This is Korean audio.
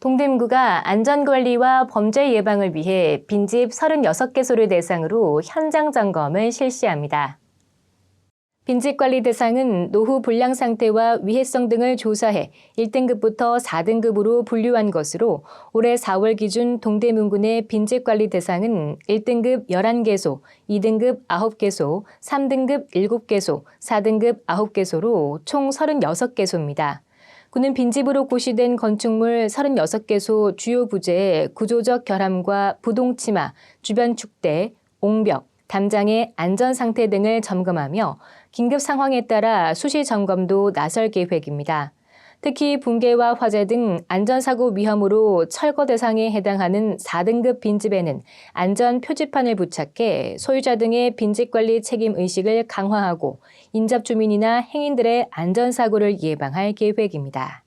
동대문구가 안전관리와 범죄 예방을 위해 빈집 36개소를 대상으로 현장 점검을 실시합니다. 빈집 관리 대상은 노후 불량 상태와 위해성 등을 조사해 1등급부터 4등급으로 분류한 것으로 올해 4월 기준 동대문군의 빈집 관리 대상은 1등급 11개소, 2등급 9개소, 3등급 7개소, 4등급 9개소로 총 36개소입니다. 군은 빈집으로 고시된 건축물 36개소 주요 부재의 구조적 결함과 부동치마, 주변 축대, 옹벽, 담장의 안전 상태 등을 점검하며 긴급 상황에 따라 수시 점검도 나설 계획입니다. 특히 붕괴와 화재 등 안전사고 위험으로 철거 대상에 해당하는 4등급 빈집에는 안전 표지판을 부착해 소유자 등의 빈집 관리 책임 의식을 강화하고 인접 주민이나 행인들의 안전사고를 예방할 계획입니다.